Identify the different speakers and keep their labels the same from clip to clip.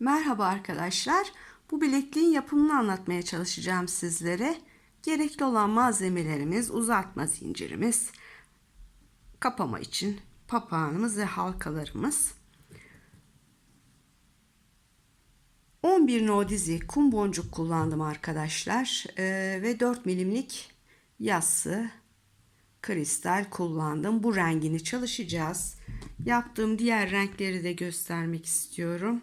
Speaker 1: Merhaba arkadaşlar. Bu bilekliğin yapımını anlatmaya çalışacağım sizlere. Gerekli olan malzemelerimiz uzatma zincirimiz, kapama için papağanımız ve halkalarımız. 11 no dizi kum boncuk kullandım arkadaşlar Ee, ve 4 milimlik yassı kristal kullandım. Bu rengini çalışacağız. Yaptığım diğer renkleri de göstermek istiyorum.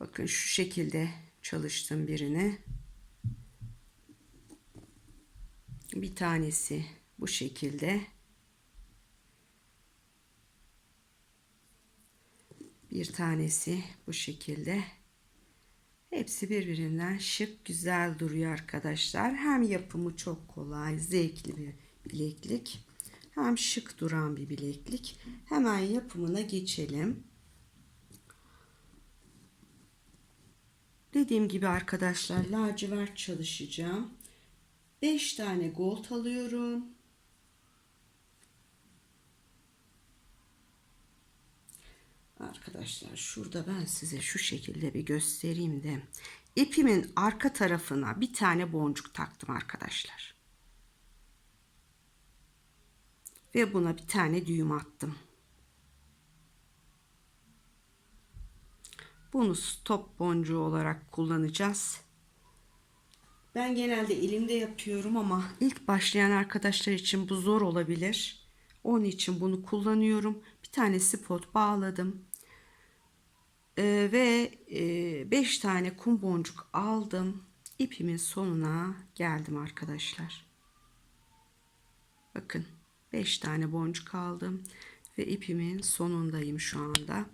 Speaker 1: Bakın şu şekilde çalıştım birini. Bir tanesi bu şekilde. Bir tanesi bu şekilde. Hepsi birbirinden şık, güzel duruyor arkadaşlar. Hem yapımı çok kolay, zevkli bir bileklik. Hem şık duran bir bileklik. Hemen yapımına geçelim. Dediğim gibi arkadaşlar lacivert çalışacağım. 5 tane gold alıyorum. Arkadaşlar şurada ben size şu şekilde bir göstereyim de ipimin arka tarafına bir tane boncuk taktım arkadaşlar. Ve buna bir tane düğüm attım. Bunu stop boncuğu olarak kullanacağız. Ben genelde elimde yapıyorum ama ilk başlayan arkadaşlar için bu zor olabilir. Onun için bunu kullanıyorum. Bir tane spot bağladım. Ee, ve 5 e, tane kum boncuk aldım. İpimin sonuna geldim arkadaşlar. Bakın 5 tane boncuk aldım ve ipimin sonundayım şu anda.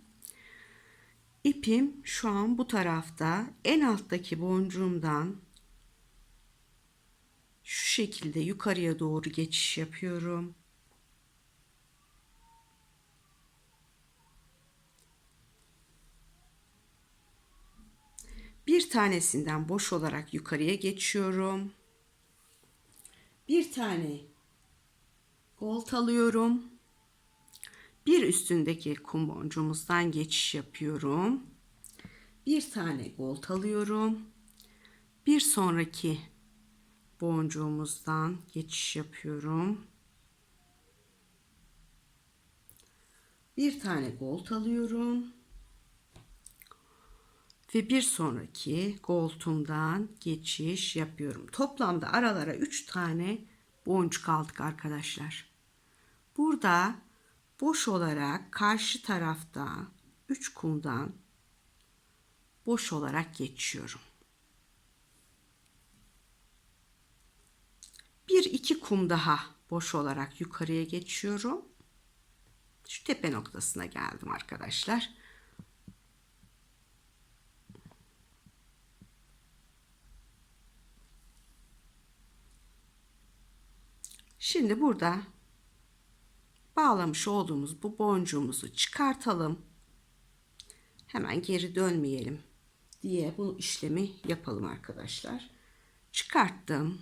Speaker 1: İpim şu an bu tarafta en alttaki boncuğumdan şu şekilde yukarıya doğru geçiş yapıyorum. Bir tanesinden boş olarak yukarıya geçiyorum. Bir tane gold alıyorum. Bir üstündeki kum boncuğumuzdan geçiş yapıyorum. Bir tane gold alıyorum. Bir sonraki boncuğumuzdan geçiş yapıyorum. Bir tane gold alıyorum. Ve bir sonraki gold'umdan geçiş yapıyorum. Toplamda aralara 3 tane boncuk aldık arkadaşlar. Burada boş olarak karşı tarafta 3 kumdan boş olarak geçiyorum. Bir iki kum daha boş olarak yukarıya geçiyorum. Şu tepe noktasına geldim arkadaşlar. Şimdi burada bağlamış olduğumuz bu boncuğumuzu çıkartalım. Hemen geri dönmeyelim diye bu işlemi yapalım arkadaşlar. Çıkarttım.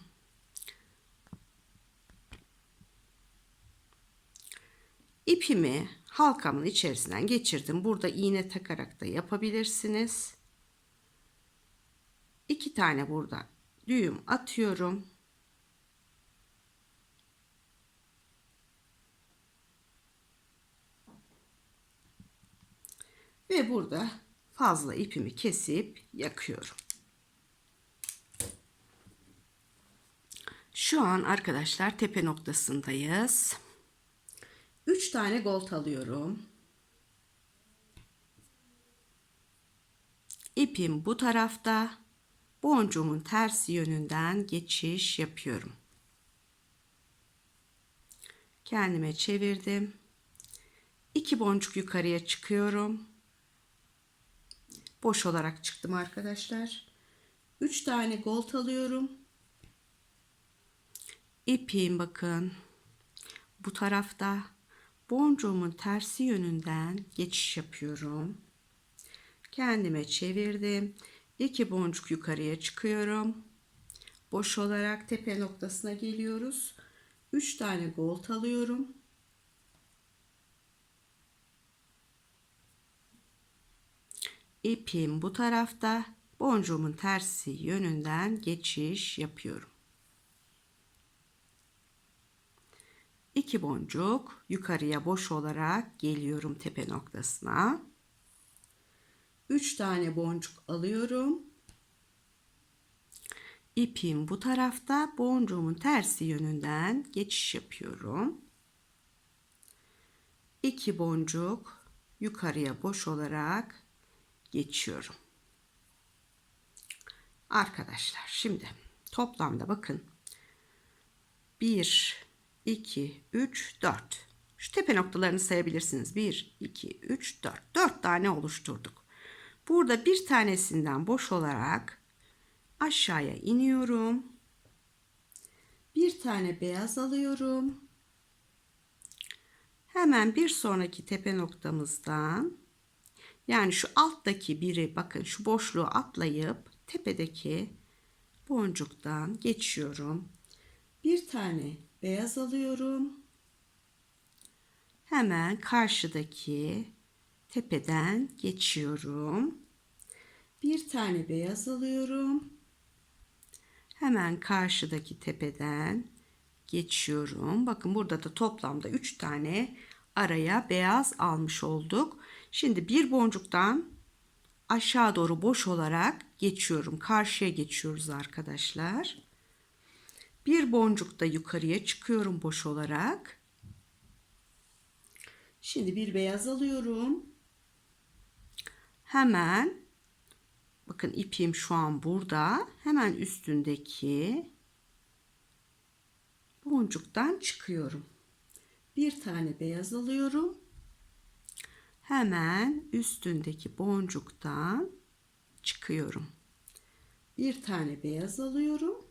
Speaker 1: İpimi halkamın içerisinden geçirdim. Burada iğne takarak da yapabilirsiniz. İki tane burada düğüm atıyorum. Ve burada fazla ipimi kesip yakıyorum. Şu an arkadaşlar tepe noktasındayız. 3 tane gold alıyorum. İpim bu tarafta. Boncuğumun tersi yönünden geçiş yapıyorum. Kendime çevirdim. 2 boncuk yukarıya çıkıyorum. Boş olarak çıktım arkadaşlar. 3 tane gold alıyorum. İpim bakın bu tarafta boncuğumun tersi yönünden geçiş yapıyorum. Kendime çevirdim. İki boncuk yukarıya çıkıyorum. Boş olarak tepe noktasına geliyoruz. 3 tane gold alıyorum. İpim bu tarafta boncuğumun tersi yönünden geçiş yapıyorum. İki boncuk yukarıya boş olarak geliyorum tepe noktasına. Üç tane boncuk alıyorum. İpim bu tarafta boncuğumun tersi yönünden geçiş yapıyorum. İki boncuk yukarıya boş olarak geçiyorum. Arkadaşlar şimdi toplamda bakın 1 2 3 4 şu tepe noktalarını sayabilirsiniz 1 2 3 4 4 tane oluşturduk. Burada bir tanesinden boş olarak aşağıya iniyorum. Bir tane beyaz alıyorum. Hemen bir sonraki tepe noktamızdan yani şu alttaki biri bakın şu boşluğu atlayıp tepedeki boncuktan geçiyorum. Bir tane beyaz alıyorum. Hemen karşıdaki tepeden geçiyorum. Bir tane beyaz alıyorum. Hemen karşıdaki tepeden geçiyorum. Bakın burada da toplamda 3 tane araya beyaz almış olduk. Şimdi bir boncuktan aşağı doğru boş olarak geçiyorum. Karşıya geçiyoruz arkadaşlar. Bir boncuk da yukarıya çıkıyorum boş olarak. Şimdi bir beyaz alıyorum. Hemen bakın ipim şu an burada. Hemen üstündeki boncuktan çıkıyorum. Bir tane beyaz alıyorum. Hemen üstündeki boncuktan çıkıyorum. Bir tane beyaz alıyorum.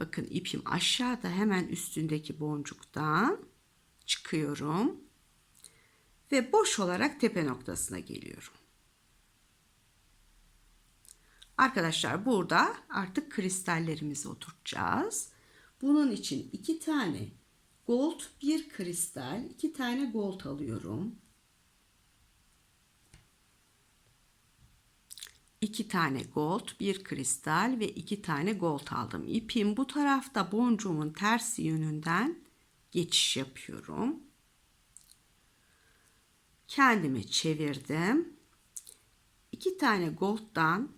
Speaker 1: Bakın ipim aşağıda hemen üstündeki boncuktan çıkıyorum. Ve boş olarak tepe noktasına geliyorum. Arkadaşlar burada artık kristallerimizi oturtacağız. Bunun için iki tane gold, bir kristal, iki tane gold alıyorum. iki tane gold, bir kristal ve iki tane gold aldım. İpim bu tarafta boncuğumun tersi yönünden geçiş yapıyorum. Kendimi çevirdim. İki tane gold'dan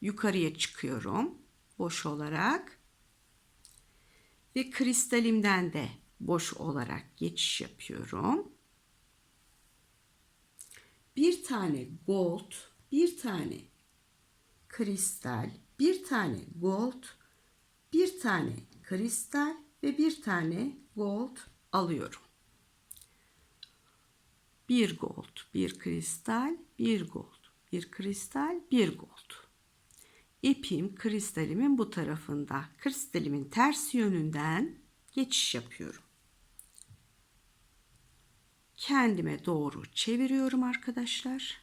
Speaker 1: yukarıya çıkıyorum boş olarak ve kristalimden de boş olarak geçiş yapıyorum. Bir tane gold, bir tane kristal, bir tane gold, bir tane kristal ve bir tane gold alıyorum. Bir gold, bir kristal, bir gold, bir kristal, bir gold. İpim kristalimin bu tarafında. Kristalimin ters yönünden geçiş yapıyorum. Kendime doğru çeviriyorum arkadaşlar.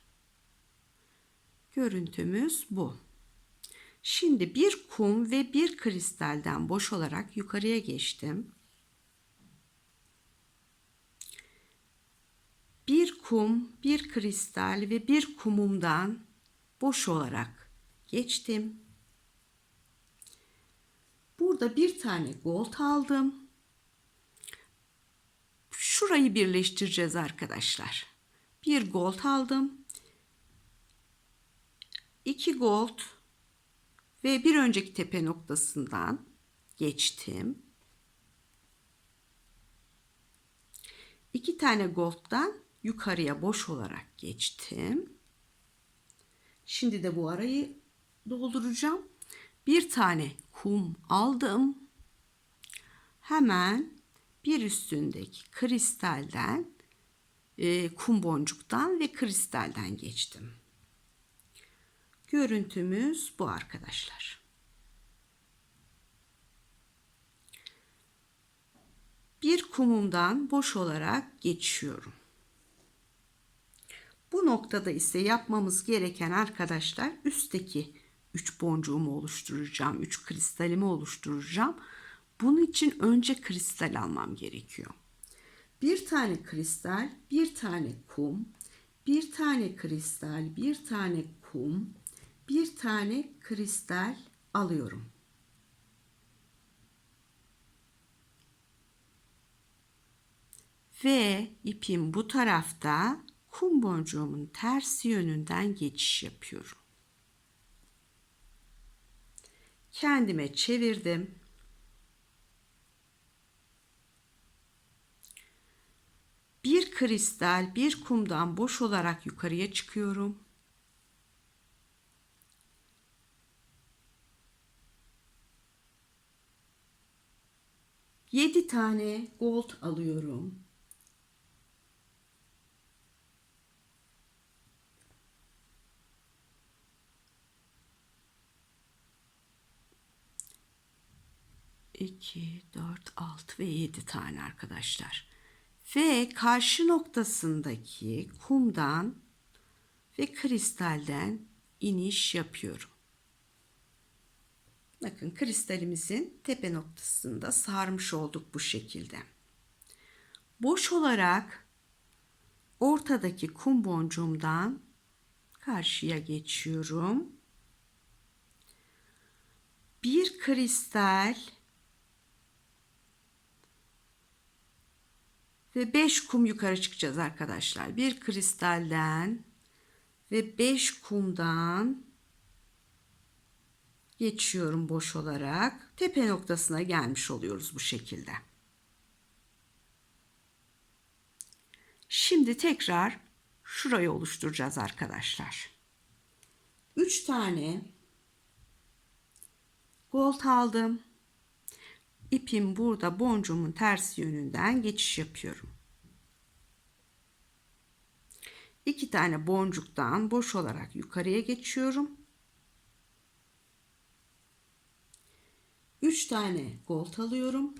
Speaker 1: Görüntümüz bu. Şimdi bir kum ve bir kristalden boş olarak yukarıya geçtim. Bir kum, bir kristal ve bir kumumdan boş olarak geçtim. Burada bir tane gold aldım. Şurayı birleştireceğiz arkadaşlar. Bir gold aldım. 2 gold ve bir önceki tepe noktasından geçtim. İki tane gold'dan yukarıya boş olarak geçtim. Şimdi de bu arayı dolduracağım. Bir tane kum aldım. Hemen bir üstündeki kristalden, e, kum boncuktan ve kristalden geçtim. Görüntümüz bu arkadaşlar. Bir kumumdan boş olarak geçiyorum. Bu noktada ise yapmamız gereken arkadaşlar üstteki 3 boncuğumu oluşturacağım. 3 kristalimi oluşturacağım. Bunun için önce kristal almam gerekiyor. Bir tane kristal, bir tane kum, bir tane kristal, bir tane kum, bir tane kristal alıyorum. Ve ipim bu tarafta kum boncuğumun tersi yönünden geçiş yapıyorum. Kendime çevirdim. Bir kristal bir kumdan boş olarak yukarıya çıkıyorum. Yedi tane gold alıyorum. İki, dört, altı ve yedi tane arkadaşlar. Ve karşı noktasındaki kumdan ve kristalden iniş yapıyorum. Bakın kristalimizin tepe noktasında sarmış olduk bu şekilde. Boş olarak ortadaki kum boncuğumdan karşıya geçiyorum. Bir kristal ve 5 kum yukarı çıkacağız arkadaşlar. Bir kristalden ve 5 kumdan geçiyorum boş olarak. Tepe noktasına gelmiş oluyoruz bu şekilde. Şimdi tekrar şurayı oluşturacağız arkadaşlar. 3 tane gold aldım. İpim burada boncuğumun tersi yönünden geçiş yapıyorum. İki tane boncuktan boş olarak yukarıya geçiyorum. Üç tane gold alıyorum.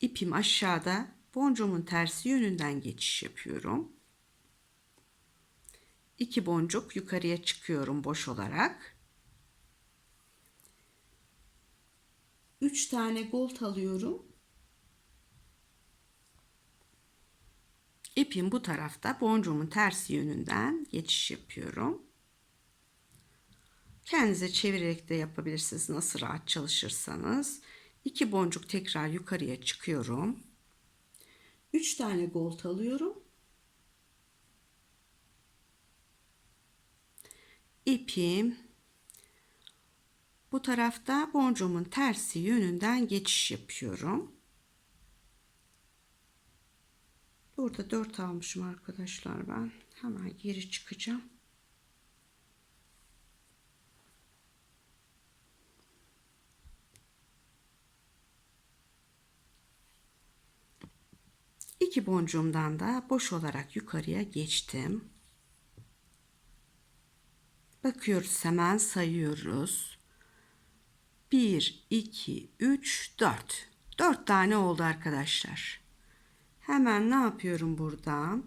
Speaker 1: İpim aşağıda boncuğumun tersi yönünden geçiş yapıyorum. İki boncuk yukarıya çıkıyorum boş olarak. 3 tane gold alıyorum. İpim bu tarafta boncuğumun tersi yönünden geçiş yapıyorum. Kendinize çevirerek de yapabilirsiniz nasıl rahat çalışırsanız. 2 boncuk tekrar yukarıya çıkıyorum. 3 tane gold alıyorum. İpim bu tarafta boncuğumun tersi yönünden geçiş yapıyorum. Burada 4 almışım arkadaşlar ben. Hemen geri çıkacağım. İki boncuğumdan da boş olarak yukarıya geçtim. Bakıyoruz hemen sayıyoruz. 1, 2, 3, 4. 4 tane oldu arkadaşlar. Hemen ne yapıyorum burada?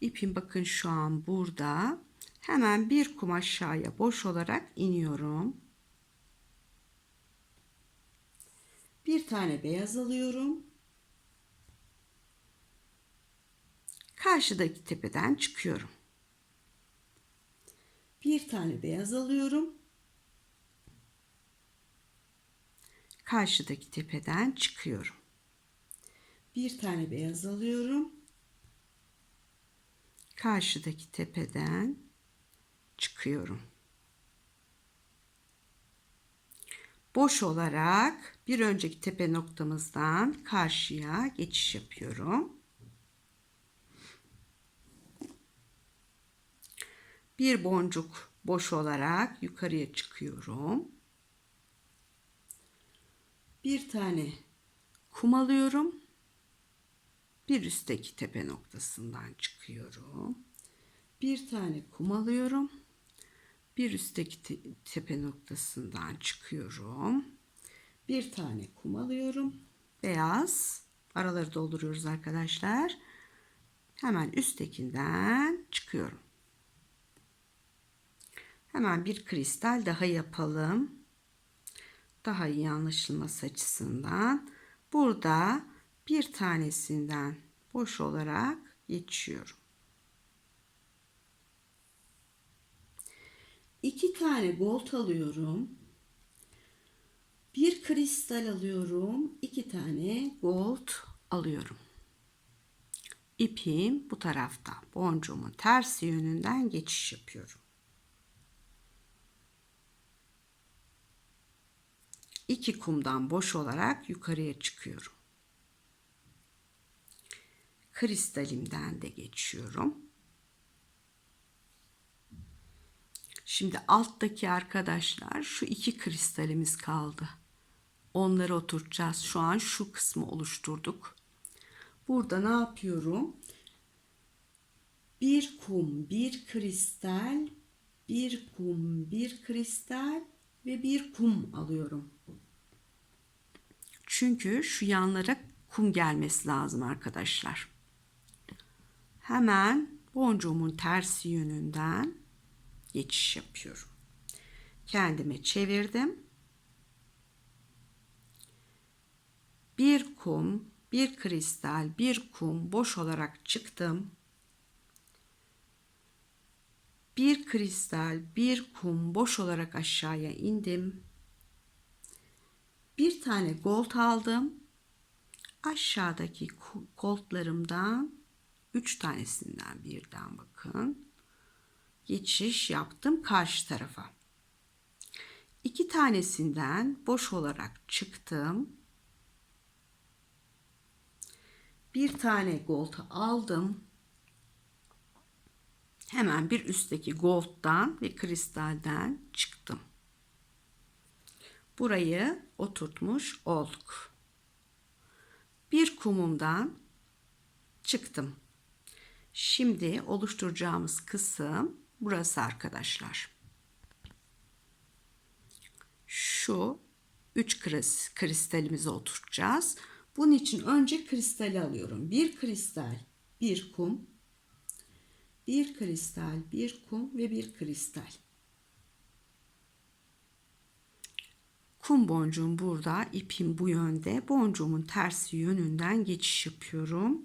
Speaker 1: İpim bakın şu an burada. Hemen bir kum aşağıya boş olarak iniyorum. Bir tane beyaz alıyorum. Karşıdaki tepeden çıkıyorum. Bir tane beyaz alıyorum. Karşıdaki tepeden çıkıyorum. Bir tane beyaz alıyorum. Karşıdaki tepeden çıkıyorum. Boş olarak bir önceki tepe noktamızdan karşıya geçiş yapıyorum. Bir boncuk boş olarak yukarıya çıkıyorum bir tane kum alıyorum. Bir üstteki tepe noktasından çıkıyorum. Bir tane kum alıyorum. Bir üstteki te tepe noktasından çıkıyorum. Bir tane kum alıyorum. Beyaz. Araları dolduruyoruz arkadaşlar. Hemen üsttekinden çıkıyorum. Hemen bir kristal daha yapalım daha iyi anlaşılması açısından burada bir tanesinden boş olarak geçiyorum. İki tane gold alıyorum. Bir kristal alıyorum. iki tane gold alıyorum. İpim bu tarafta. Boncuğumun tersi yönünden geçiş yapıyorum. İki kumdan boş olarak yukarıya çıkıyorum. Kristalimden de geçiyorum. Şimdi alttaki arkadaşlar şu iki kristalimiz kaldı. Onları oturtacağız. Şu an şu kısmı oluşturduk. Burada ne yapıyorum? Bir kum, bir kristal, bir kum, bir kristal ve bir kum alıyorum. Çünkü şu yanlara kum gelmesi lazım arkadaşlar. Hemen boncuğumun tersi yönünden geçiş yapıyorum. Kendime çevirdim. Bir kum, bir kristal, bir kum boş olarak çıktım. Bir kristal, bir kum boş olarak aşağıya indim. Bir tane gold aldım. Aşağıdaki goldlarımdan üç tanesinden birden bakın. Geçiş yaptım karşı tarafa. İki tanesinden boş olarak çıktım. Bir tane gold aldım. Hemen bir üstteki gold'dan ve kristalden çıktım. Burayı oturtmuş olduk. Bir kumumdan çıktım. Şimdi oluşturacağımız kısım burası arkadaşlar. Şu 3 kristalimizi oturtacağız. Bunun için önce kristali alıyorum. Bir kristal, bir kum, bir kristal, bir kum ve bir kristal. Kum boncuğum burada, ipim bu yönde. Boncuğumun tersi yönünden geçiş yapıyorum.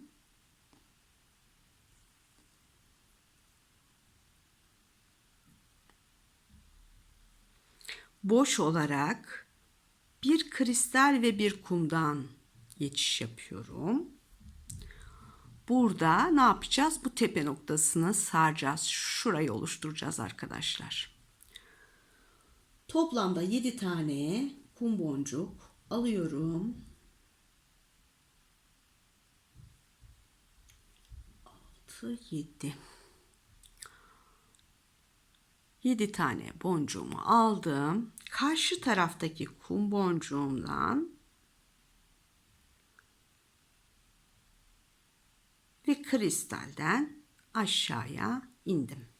Speaker 1: Boş olarak bir kristal ve bir kumdan geçiş yapıyorum. Burada ne yapacağız? Bu tepe noktasını saracağız. Şurayı oluşturacağız arkadaşlar. Toplamda 7 tane kum boncuk alıyorum. 6 7 7 tane boncuğumu aldım. Karşı taraftaki kum boncuğumdan ve kristalden aşağıya indim.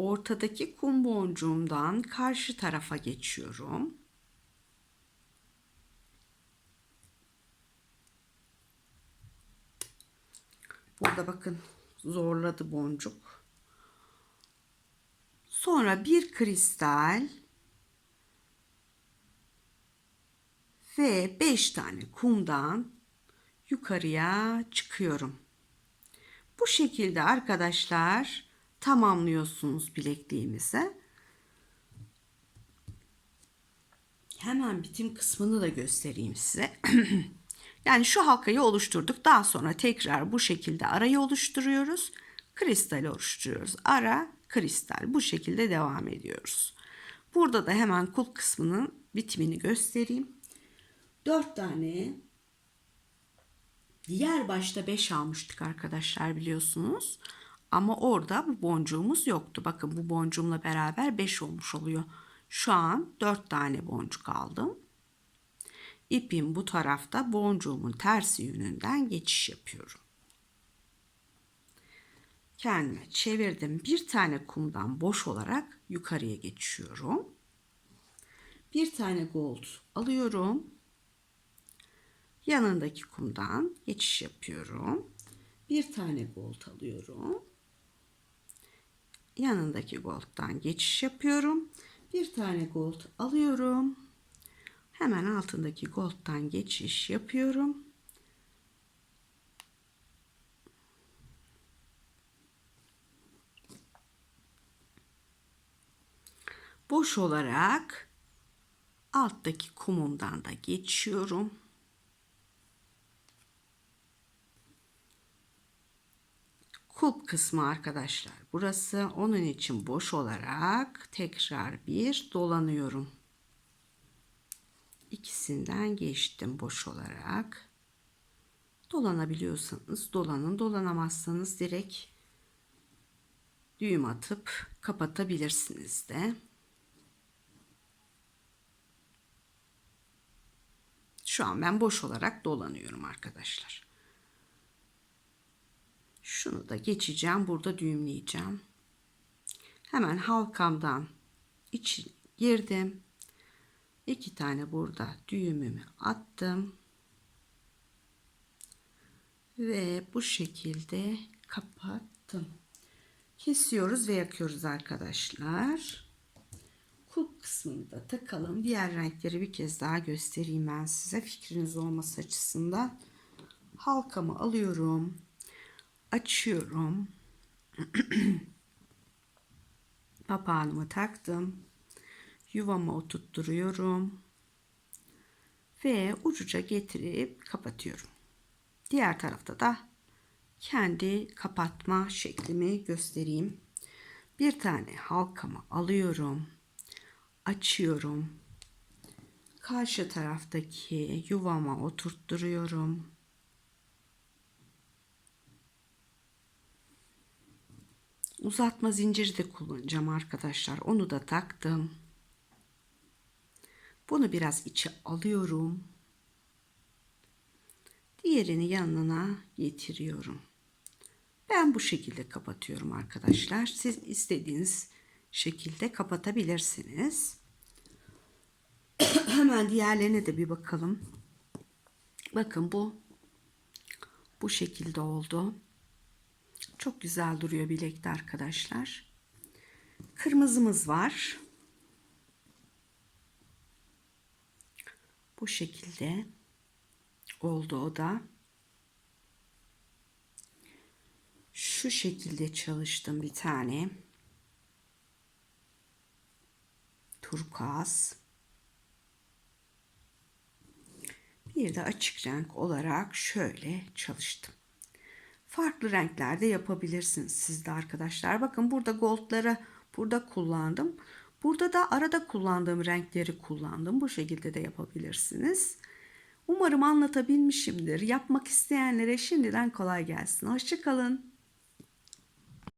Speaker 1: Ortadaki kum boncuğumdan karşı tarafa geçiyorum. Burada bakın zorladı boncuk. Sonra bir kristal ve 5 tane kumdan yukarıya çıkıyorum. Bu şekilde arkadaşlar tamamlıyorsunuz bilekliğimizi. Hemen bitim kısmını da göstereyim size. yani şu halkayı oluşturduk. Daha sonra tekrar bu şekilde arayı oluşturuyoruz. Kristal oluşturuyoruz. Ara, kristal. Bu şekilde devam ediyoruz. Burada da hemen kul kısmının bitimini göstereyim. 4 tane Diğer başta 5 almıştık arkadaşlar biliyorsunuz. Ama orada bu boncuğumuz yoktu. Bakın bu boncuğumla beraber 5 olmuş oluyor. Şu an 4 tane boncuk aldım. İpim bu tarafta boncuğumun tersi yönünden geçiş yapıyorum. Kendime çevirdim. Bir tane kumdan boş olarak yukarıya geçiyorum. Bir tane gold alıyorum yanındaki kumdan geçiş yapıyorum. Bir tane gold alıyorum. Yanındaki gold'dan geçiş yapıyorum. Bir tane gold alıyorum. Hemen altındaki gold'dan geçiş yapıyorum. Boş olarak alttaki kumumdan da geçiyorum. Kulp kısmı arkadaşlar. Burası onun için boş olarak tekrar bir dolanıyorum. İkisinden geçtim boş olarak. Dolanabiliyorsanız dolanın, dolanamazsanız direkt düğüm atıp kapatabilirsiniz de. Şu an ben boş olarak dolanıyorum arkadaşlar. Şunu da geçeceğim. Burada düğümleyeceğim. Hemen halkamdan içi girdim. İki tane burada düğümümü attım. Ve bu şekilde kapattım. Kesiyoruz ve yakıyoruz arkadaşlar. Kulp kısmını da takalım. Diğer renkleri bir kez daha göstereyim ben size. Fikriniz olması açısından. Halkamı alıyorum. Açıyorum. Papağanımı taktım. Yuvama oturtturuyorum. Ve ucuca getirip kapatıyorum. Diğer tarafta da kendi kapatma şeklimi göstereyim. Bir tane halkamı alıyorum. Açıyorum. Karşı taraftaki yuvama oturtturuyorum. Uzatma zinciri de kullanacağım arkadaşlar. Onu da taktım. Bunu biraz içe alıyorum. Diğerini yanına getiriyorum. Ben bu şekilde kapatıyorum arkadaşlar. Siz istediğiniz şekilde kapatabilirsiniz. Hemen diğerlerine de bir bakalım. Bakın bu bu şekilde oldu. Çok güzel duruyor bilekte arkadaşlar. Kırmızımız var. Bu şekilde oldu o da. Şu şekilde çalıştım bir tane. Turkuaz. Bir de açık renk olarak şöyle çalıştım. Farklı renklerde yapabilirsiniz siz de arkadaşlar. Bakın burada goldları burada kullandım. Burada da arada kullandığım renkleri kullandım. Bu şekilde de yapabilirsiniz. Umarım anlatabilmişimdir. Yapmak isteyenlere şimdiden kolay gelsin. Hoşçakalın.